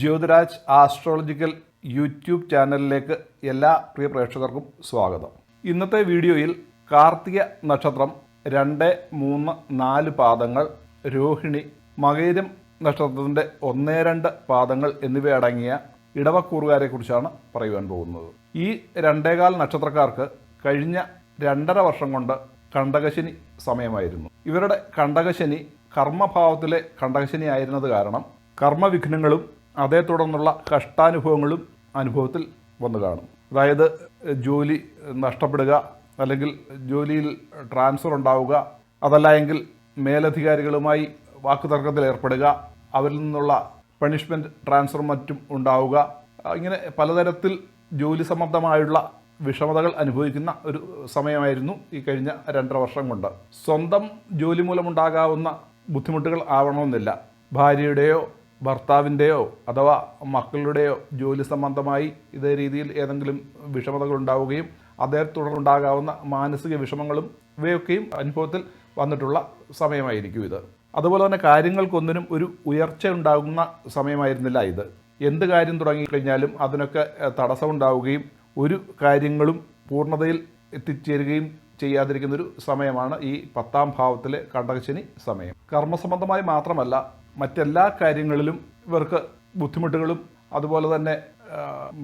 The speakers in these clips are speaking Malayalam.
ജ്യോതിരാജ് ആസ്ട്രോളജിക്കൽ യൂട്യൂബ് ചാനലിലേക്ക് എല്ലാ പ്രിയ പ്രേക്ഷകർക്കും സ്വാഗതം. ഇന്നത്തെ വീഡിയോയിൽ കാർത്തിക നക്ഷത്രം രണ്ട് മൂന്ന് നാല് പാദങ്ങൾ രോഹിണി മകേരം നക്ഷത്രത്തിന്റെ ഒന്നേ രണ്ട് പാദങ്ങൾ എന്നിവയടങ്ങിയ ഇടവക്കൂറുകാരെക്കുറിച്ചാണ് പറയുവാൻ പോകുന്നത്. ഈ രണ്ടേകാൽ നക്ഷത്രക്കാർക്ക് കഴിഞ്ഞ രണ്ടര വർഷം കൊണ്ട് കണ്ടകശനി സമയമായിരുന്നു. ഇവരുടെ കണ്ടകശനി കർമ്മഭാവത്തിലെ കണ്ടകശനി ആയിരുന്നത് കാരണം കർമ്മവിഘ്നങ്ങളും അതേ തുടർന്നുള്ള കഷ്ടാനുഭവങ്ങളും അനുഭവത്തിൽ വന്നു കാണും. അതായത് ജോലി നഷ്ടപ്പെടുക അല്ലെങ്കിൽ ജോലിയിൽ ട്രാൻസ്ഫർ ഉണ്ടാവുക അതല്ല എങ്കിൽ മേലധികാരികളുമായി വാക്കുതർക്കത്തിൽ ഏർപ്പെടുക അവരിൽ നിന്നുള്ള പണിഷ്മെന്റ് ട്രാൻസ്ഫർ മറ്റും ഉണ്ടാവുക ഇങ്ങനെ പലതരത്തിൽ ജോലി സംബന്ധമായുള്ള വിഷമതകൾ അനുഭവിക്കുന്ന ഒരു സമയമായിരുന്നു ഈ കഴിഞ്ഞ രണ്ടര വർഷം കൊണ്ട്. സ്വന്തം ജോലി മൂലമുണ്ടാകാവുന്ന ബുദ്ധിമുട്ടുകൾ ആവണമെന്നില്ല. ഭാര്യയുടെയോ ഭർത്താവിന്റെയോ അഥവാ മക്കളുടെയോ ജോലി സംബന്ധമായി ഇതേ രീതിയിൽ ഏതെങ്കിലും വിഷമതകൾ ഉണ്ടാവുകയും അതേ തുടർന്നുണ്ടാകാവുന്ന മാനസിക വിഷമങ്ങളും ഇവയൊക്കെയും അനുഭവത്തിൽ വന്നിട്ടുള്ള സമയമായിരിക്കും ഇത്. അതുപോലെ തന്നെ കാര്യങ്ങൾക്കൊന്നിനും ഒരു ഉയർച്ച ഉണ്ടാകുന്ന സമയമായിരുന്നില്ല ഇത്. എന്ത് കാര്യം തുടങ്ങിക്കഴിഞ്ഞാലും അതിനൊക്കെ തടസ്സമുണ്ടാവുകയും ഒരു കാര്യങ്ങളും പൂർണതയിൽ എത്തിച്ചേരുകയും ചെയ്യാതിരിക്കുന്ന ഒരു സമയമാണ് ഈ പത്താം ഭാവത്തിലെ കണ്ടകശനി സമയം. കർമ്മസംബന്ധമായി മാത്രമല്ല മറ്റെല്ലാ കാര്യങ്ങളിലും ഇവർക്ക് ബുദ്ധിമുട്ടുകളും അതുപോലെ തന്നെ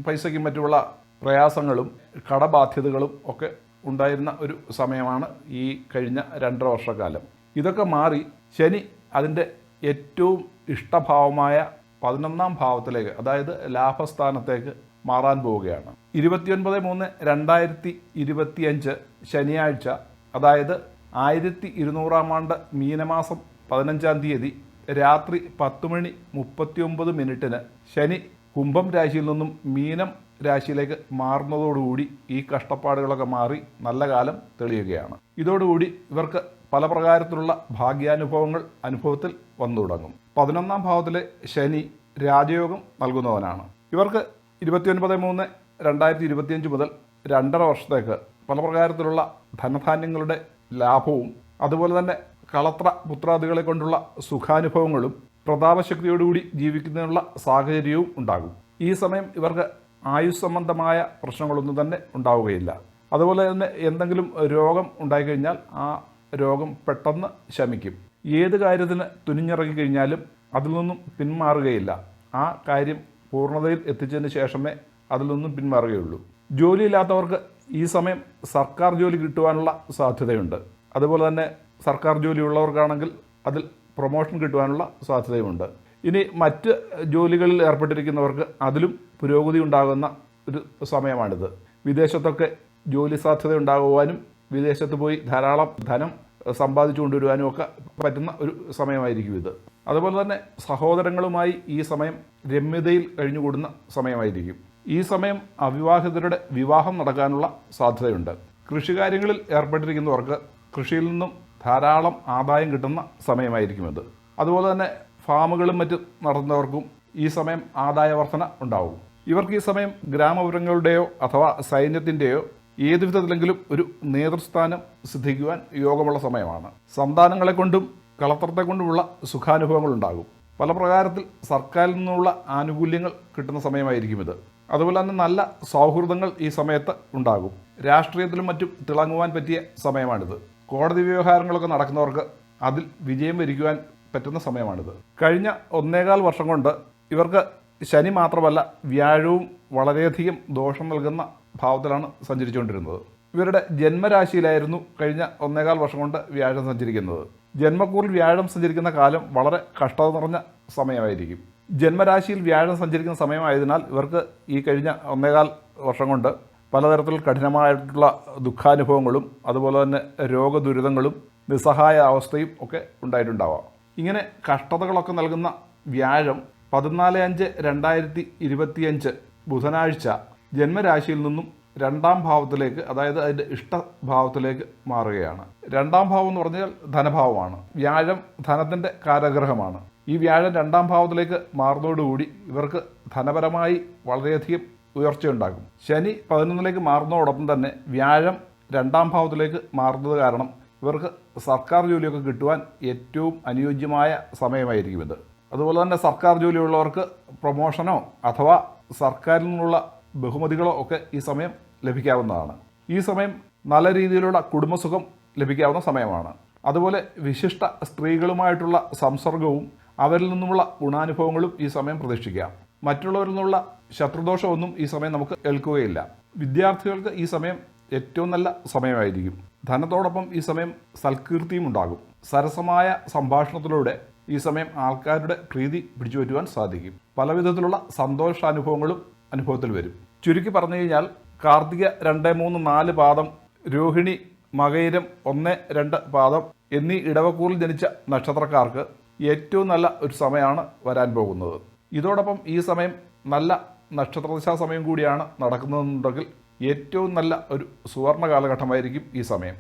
പൈസയ്ക്കും മറ്റുള്ള പ്രയാസങ്ങളും കടബാധ്യതകളും ഒക്കെ ഉണ്ടായിരുന്ന ഒരു സമയമാണ് ഈ കഴിഞ്ഞ രണ്ടര വർഷക്കാലം. ഇതൊക്കെ മാറി ശനി അതിന്റെ ഏറ്റവും ഇഷ്ടഭാവമായ പതിനൊന്നാം ഭാവത്തിലേക്ക് അതായത് ലാഭസ്ഥാനത്തേക്ക് മാറാൻ പോവുകയാണ്. ഇരുപത്തിയൊൻപത് മൂന്ന് രണ്ടായിരത്തി ഇരുപത്തിയഞ്ച് ശനിയാഴ്ച അതായത് ആയിരത്തി ഇരുന്നൂറാം ആണ്ട് മീനമാസം പതിനഞ്ചാം തീയതി രാത്രി പത്ത് മണി മുപ്പത്തിയൊമ്പത് മിനിറ്റിന് ശനി കുംഭം രാശിയിൽ നിന്നും മീനം രാശിയിലേക്ക് മാറുന്നതോടുകൂടി ഈ കഷ്ടപ്പാടുകളൊക്കെ മാറി നല്ല കാലം തെളിയുകയാണ്. ഇതോടുകൂടി ഇവർക്ക് പല പ്രകാരത്തിലുള്ള ഭാഗ്യാനുഭവങ്ങൾ അനുഭവത്തിൽ വന്നു തുടങ്ങും. പതിനൊന്നാം ഭാവത്തിലെ ശനി രാജയോഗം നൽകുന്നവനാണ്. ഇവർക്ക് ഇരുപത്തിയൊൻപത് മൂന്ന് രണ്ടായിരത്തി ഇരുപത്തിയഞ്ച് മുതൽ രണ്ടര വർഷത്തേക്ക് പല പ്രകാരത്തിലുള്ള ധനധാന്യങ്ങളുടെ ലാഭവും അതുപോലെ തന്നെ കളത്ര പുത്രാദികളെ കൊണ്ടുള്ള സുഖാനുഭവങ്ങളും പ്രതാപശക്തിയോടുകൂടി ജീവിക്കുന്നതിനുള്ള സാഹചര്യവും ഉണ്ടാകും. ഈ സമയം ഇവർക്ക് ആയുസ് സംബന്ധമായ പ്രശ്നങ്ങളൊന്നും തന്നെ ഉണ്ടാവുകയില്ല. അതുപോലെ തന്നെ എന്തെങ്കിലും രോഗം ഉണ്ടായിക്കഴിഞ്ഞാൽ ആ രോഗം പെട്ടെന്ന് ശമിക്കും. ഏത് കാര്യത്തിന് തുനിഞ്ഞിറങ്ങിക്കഴിഞ്ഞാലും അതിൽ നിന്നും പിന്മാറുകയില്ല. ആ കാര്യം പൂർണതയിൽ എത്തിച്ചതിന് ശേഷമേ അതിൽ നിന്നും പിന്മാറുകയുള്ളൂ. ജോലിയില്ലാത്തവർക്ക് ഈ സമയം സർക്കാർ ജോലി കിട്ടുവാനുള്ള സാധ്യതയുണ്ട്. അതുപോലെ തന്നെ സർക്കാർ ജോലിയുള്ളവർക്കാണെങ്കിൽ അതിൽ പ്രൊമോഷൻ കിട്ടുവാനുള്ള സാധ്യതയുമുണ്ട്. ഇനി മറ്റ് ജോലികളിൽ ഏർപ്പെട്ടിരിക്കുന്നവർക്ക് അതിലും പുരോഗതി ഉണ്ടാകുന്ന ഒരു സമയമാണിത്. വിദേശത്തൊക്കെ ജോലി സാധ്യത ഉണ്ടാകുവാനും വിദേശത്ത് പോയി ധാരാളം ധനം സമ്പാദിച്ചു കൊണ്ടുവരുവാനും ഒക്കെ പറ്റുന്ന ഒരു സമയമായിരിക്കും ഇത്. അതുപോലെ തന്നെ സഹോദരങ്ങളുമായി ഈ സമയം രമ്യതയിൽ കഴിഞ്ഞുകൂടുന്ന സമയമായിരിക്കും. ഈ സമയം അവിവാഹിതരുടെ വിവാഹം നടക്കാനുള്ള സാധ്യതയുണ്ട്. കൃഷികാര്യങ്ങളിൽ ഏർപ്പെട്ടിരിക്കുന്നവർക്ക് കൃഷിയിൽ നിന്നും ധാരാളം ആദായം കിട്ടുന്ന സമയമായിരിക്കും ഇത്. അതുപോലെ തന്നെ ഫാമുകളും മറ്റും നടത്തുന്നവർക്കും ഈ സമയം ആദായ വർധന ഉണ്ടാവും. ഇവർക്ക് ഈ സമയം ഗ്രാമപുരങ്ങളുടെയോ അഥവാ സൈന്യത്തിന്റെയോ ഏത് വിധത്തിലെങ്കിലും ഒരു നേതൃസ്ഥാനം സിദ്ധിക്കുവാൻ യോഗമുള്ള സമയമാണ്. സന്താനങ്ങളെ കൊണ്ടും കളത്രത്തെ കൊണ്ടുമുള്ള സുഖാനുഭവങ്ങൾ ഉണ്ടാകും. പല പ്രകാരത്തിൽ സർക്കാരിൽ നിന്നുള്ള ആനുകൂല്യങ്ങൾ കിട്ടുന്ന സമയമായിരിക്കും ഇത്. അതുപോലെ തന്നെ നല്ല സൗഹൃദങ്ങൾ ഈ സമയത്ത് ഉണ്ടാകും. രാഷ്ട്രീയത്തിലും മറ്റും തിളങ്ങുവാൻ പറ്റിയ സമയമാണിത്. കോടതി വ്യവഹാരങ്ങളൊക്കെ നടക്കുന്നവർക്ക് അതിൽ വിജയം വരിക്കുവാൻ പറ്റുന്ന സമയമാണിത്. കഴിഞ്ഞ ഒന്നേകാൽ വർഷം കൊണ്ട് ഇവർക്ക് ശനി മാത്രമല്ല വ്യാഴവും വളരെയധികം ദോഷം നൽകുന്ന ഭാവത്തിലാണ് സഞ്ചരിച്ചുകൊണ്ടിരുന്നത്. ഇവരുടെ ജന്മരാശിയിലായിരുന്നു കഴിഞ്ഞ ഒന്നേകാൽ വർഷം കൊണ്ട് വ്യാഴം സഞ്ചരിക്കുന്നത്. ജന്മക്കൂറിൽ വ്യാഴം സഞ്ചരിക്കുന്ന കാലം വളരെ കഷ്ടത നിറഞ്ഞ സമയമായിരിക്കും. ജന്മരാശിയിൽ വ്യാഴം സഞ്ചരിക്കുന്ന സമയമായതിനാൽ ഇവർക്ക് ഈ കഴിഞ്ഞ ഒന്നേകാൽ വർഷം കൊണ്ട് പലതരത്തിൽ കഠിനമായിട്ടുള്ള ദുഃഖാനുഭവങ്ങളും അതുപോലെ തന്നെ രോഗദുരിതങ്ങളും നിസ്സഹായ അവസ്ഥയും ഒക്കെ ഉണ്ടായിട്ടുണ്ടാവാം. ഇങ്ങനെ കഷ്ടതകളൊക്കെ നൽകുന്ന വ്യാഴം പതിനാല് അഞ്ച് രണ്ടായിരത്തി ഇരുപത്തിയഞ്ച് ബുധനാഴ്ച ജന്മരാശിയിൽ നിന്നും രണ്ടാം ഭാവത്തിലേക്ക് അതായത് അതിന്റെ ഇഷ്ടഭാവത്തിലേക്ക് മാറുകയാണ്. രണ്ടാം ഭാവം എന്ന് പറഞ്ഞാൽ ധനഭാവമാണ്. വ്യാഴം ധനത്തിന്റെ കാരഗ്രഹമാണ്. ഈ വ്യാഴം രണ്ടാം ഭാവത്തിലേക്ക് മാറുന്നതോടുകൂടി ഇവർക്ക് ധനപരമായി വളരെയധികം ഉയർച്ചയുണ്ടാകും. ശനി പതിനൊന്നിലേക്ക് മാറുന്നതോടൊപ്പം തന്നെ വ്യാഴം രണ്ടാം ഭാവത്തിലേക്ക് മാറുന്നത് കാരണം ഇവർക്ക് സർക്കാർ ജോലിയൊക്കെ കിട്ടുവാൻ ഏറ്റവും അനുയോജ്യമായ സമയമായിരിക്കും ഇത്. അതുപോലെ തന്നെ സർക്കാർ ജോലിയുള്ളവർക്ക് പ്രൊമോഷനോ അഥവാ സർക്കാരിൽ നിന്നുള്ള ബഹുമതികളോ ഒക്കെ ഈ സമയം ലഭിക്കാവുന്നതാണ്. ഈ സമയം നല്ല രീതിയിലുള്ള കുടുംബസുഖം ലഭിക്കാവുന്ന സമയമാണ്. അതുപോലെ വിശിഷ്ട സ്ത്രീകളുമായിട്ടുള്ള സംസർഗവും അവരിൽ നിന്നുമുള്ള ഗുണാനുഭവങ്ങളും ഈ സമയം പ്രതീക്ഷിക്കാം. മറ്റുള്ളവരിൽ നിന്നുള്ള ശത്രുദോഷമൊന്നും ഈ സമയം നമുക്ക് ഏൽക്കുകയില്ല. വിദ്യാർത്ഥികൾക്ക് ഈ സമയം ഏറ്റവും നല്ല സമയമായിരിക്കും. ധനത്തോടൊപ്പം ഈ സമയം സൽകീർത്തിയും ഉണ്ടാകും. സരസമായ സംഭാഷണത്തിലൂടെ ഈ സമയം ആൾക്കാരുടെ പ്രീതി പിടിച്ചുപറ്റുവാൻ സാധിക്കും. പല വിധത്തിലുള്ള സന്തോഷാനുഭവങ്ങളും അനുഭവത്തിൽ വരും. ചുരുക്കി പറഞ്ഞു കഴിഞ്ഞാൽ കാർത്തിക രണ്ട് മൂന്ന് നാല് പാദം രോഹിണി മകയിരം ഒന്ന് രണ്ട് പാദം എന്നീ ഇടവക്കൂറിൽ ജനിച്ച നക്ഷത്രക്കാർക്ക് ഏറ്റവും നല്ല ഒരു സമയമാണ് വരാൻ പോകുന്നത്. ഇതോടൊപ്പം ഈ സമയം നല്ല നക്ഷത്രദശാ സമയം കൂടിയാണ് നടക്കുന്നതെന്നുണ്ടെങ്കിൽ ഏറ്റവും നല്ല ഒരു സുവർണ കാലഘട്ടമായിരിക്കും ഈ സമയം.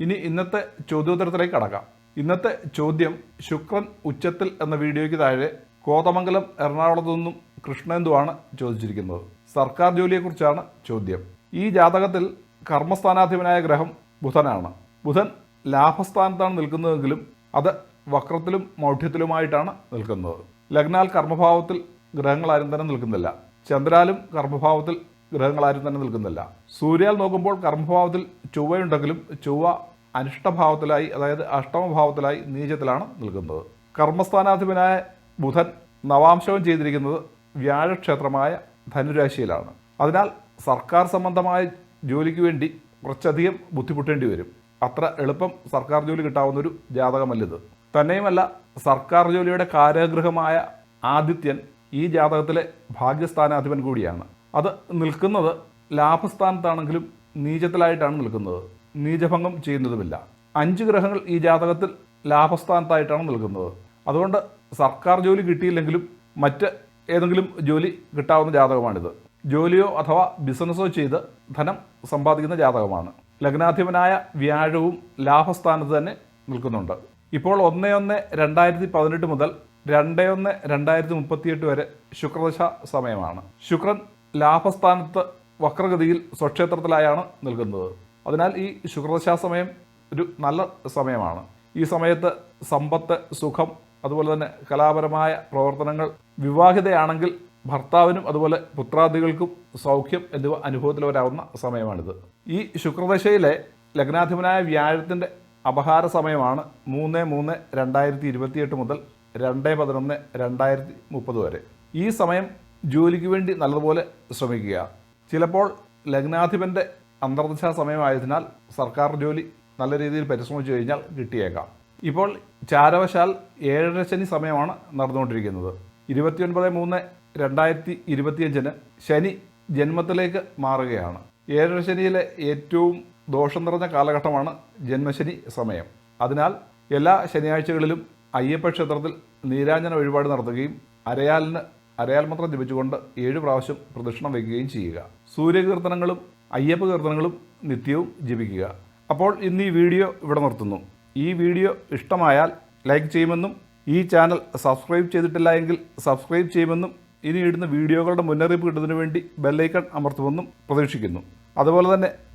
ഇനി ഇന്നത്തെ ചോദ്യോത്തരത്തിലേക്ക് കടക്കാം. ഇന്നത്തെ ചോദ്യം ശുക്രൻ ഉച്ചത്തിൽ എന്ന വീഡിയോയ്ക്ക് താഴെ കോതമംഗലം എറണാകുളത്തു നിന്നും കൃഷ്ണേന്ദുവാണ് ചോദിച്ചിരിക്കുന്നത്. സർക്കാർ ജോലിയെക്കുറിച്ചാണ് ചോദ്യം. ഈ ജാതകത്തിൽ കർമ്മസ്ഥാനാധിപനായ ഗ്രഹം ബുധനാണ്. ബുധൻ ലാഭസ്ഥാനത്താണ് നിൽക്കുന്നതെങ്കിലും അത് വക്രത്തിലും മൗഢ്യത്തിലുമായിട്ടാണ് നിൽക്കുന്നത്. ലഗ്നാൽ കർമ്മഭാവത്തിൽ ഗ്രഹങ്ങളാരും തന്നെ നിൽക്കുന്നില്ല. ചന്ദ്രാലും കർമ്മഭാവത്തിൽ ഗ്രഹങ്ങളാരും തന്നെ നിൽക്കുന്നില്ല. സൂര്യാൽ നോക്കുമ്പോൾ കർമ്മഭാവത്തിൽ ചൊവ്വയുണ്ടെങ്കിലും ചൊവ്വ അനിഷ്ടഭാവത്തിലായി അതായത് അഷ്ടമഭാവത്തിലായി നീചത്തിലാണ് നിൽക്കുന്നത്. കർമ്മസ്ഥാനാധിപനായ ബുധൻ നവാംശവും ചെയ്തിരിക്കുന്നത് വ്യാഴക്ഷേത്രമായ ധനുരാശിയിലാണ്. അതിനാൽ സർക്കാർ സംബന്ധമായ ജോലിക്ക് വേണ്ടി കുറച്ചധികം ബുദ്ധിമുട്ടേണ്ടി വരും. അത്ര എളുപ്പം സർക്കാർ ജോലി കിട്ടാവുന്നൊരു ജാതകമല്ലിത്. തന്നെയുമല്ല സർക്കാർ ജോലിയുടെ കാരാഗൃഹമായ ആദിത്യൻ ഈ ജാതകത്തിലെ ഭാഗ്യസ്ഥാനാധിപൻ കൂടിയാണ്. അത് നിൽക്കുന്നത് ലാഭസ്ഥാനത്താണെങ്കിലും നീചത്തിലായിട്ടാണ് നിൽക്കുന്നത്. നീചഭംഗം ചെയ്യുന്നതുമില്ല. അഞ്ച് ഗ്രഹങ്ങൾ ഈ ജാതകത്തിൽ ലാഭസ്ഥാനത്തായിട്ടാണ് നിൽക്കുന്നത്. അതുകൊണ്ട് സർക്കാർ ജോലി കിട്ടിയില്ലെങ്കിലും മറ്റ് ഏതെങ്കിലും ജോലി കിട്ടാവുന്ന ജാതകമാണിത്. ജോലിയോ അഥവാ ബിസിനസ്സോ ചെയ്ത് ധനം സമ്പാദിക്കുന്ന ജാതകമാണ്. ലഗ്നാധിപനായ വ്യാഴവും ലാഭസ്ഥാനത്ത് തന്നെ നിൽക്കുന്നുണ്ട്. ഇപ്പോൾ ഒന്ന് ഒന്ന് രണ്ടായിരത്തി പതിനെട്ട് മുതൽ രണ്ട് ഒന്ന് രണ്ടായിരത്തി മുപ്പത്തിയെട്ട് വരെ ശുക്രദശ സമയമാണ്. ശുക്രൻ ലാഭസ്ഥാനത്ത് വക്രഗതിയിൽ സ്വക്ഷേത്രത്തിലായാണ് നിൽക്കുന്നത്. അതിനാൽ ഈ ശുക്രദശ സമയം ഒരു നല്ല സമയമാണ്. ഈ സമയത്ത് സമ്പത്ത് സുഖം അതുപോലെ തന്നെ കലാപരമായ പ്രവർത്തനങ്ങൾ വിവാഹിതയാണെങ്കിൽ ഭർത്താവിനും അതുപോലെ പുത്രാദികൾക്കും സൗഖ്യം എന്നിവ അനുഭവത്തിൽ വരാവുന്ന സമയമാണിത്. ഈ ശുക്രദശയിലെ ലഗ്നാധിപനായ വ്യാഴത്തിന്റെ അപഹാര സമയമാണ് മൂന്ന് മൂന്ന് രണ്ടായിരത്തി ഇരുപത്തിയെട്ട് മുതൽ രണ്ട് പതിനൊന്ന് രണ്ടായിരത്തി മുപ്പത് വരെ. ഈ സമയം ജോലിക്ക് വേണ്ടി നല്ലതുപോലെ ശ്രമിക്കുക. ചിലപ്പോൾ ലഗ്നാധിപന്റെ അന്തർദശാ സമയമായതിനാൽ സർക്കാർ ജോലി നല്ല രീതിയിൽ പരിശ്രമിച്ചു കഴിഞ്ഞാൽ കിട്ടിയേക്കാം. ഇപ്പോൾ ചാരവശാൽ ഏഴര ശനി സമയമാണ് നടന്നുകൊണ്ടിരിക്കുന്നത്. ഇരുപത്തിയൊൻപത് മൂന്ന് രണ്ടായിരത്തി ഇരുപത്തിയഞ്ചിന് ശനി ജന്മത്തിലേക്ക് മാറുകയാണ്. ഏഴര ശനിയിലെ ഏറ്റവും ദോഷം നിറഞ്ഞ കാലഘട്ടമാണ് ജന്മശനി സമയം. അതിനാൽ എല്ലാ ശനിയാഴ്ചകളിലും അയ്യപ്പ ക്ഷേത്രത്തിൽ നീരാഞ്ജന വഴിപാട് നടത്തുകയും അരയാലിന് അരയാൽ മന്ത്രം ജപിച്ചുകൊണ്ട് ഏഴ് പ്രാവശ്യം പ്രദക്ഷിണം വയ്ക്കുകയും ചെയ്യുക. സൂര്യകീർത്തനങ്ങളും അയ്യപ്പ കീർത്തനങ്ങളും നിത്യവും ജപിക്കുക. അപ്പോൾ ഇന്ന് ഈ വീഡിയോ ഇവിടെ നിർത്തുന്നു. ഈ വീഡിയോ ഇഷ്ടമായാൽ ലൈക്ക് ചെയ്യുമെന്നും ഈ ചാനൽ സബ്സ്ക്രൈബ് ചെയ്തിട്ടില്ല എങ്കിൽ സബ്സ്ക്രൈബ് ചെയ്യുമെന്നും ഇനി ഇടുന്ന വീഡിയോകളുടെ മുന്നറിയിപ്പ് കിട്ടുന്നതിന് വേണ്ടി ബെല്ലൈക്കൺ അമർത്തുമെന്നും പ്രതീക്ഷിക്കുന്നു. അതുപോലെ തന്നെ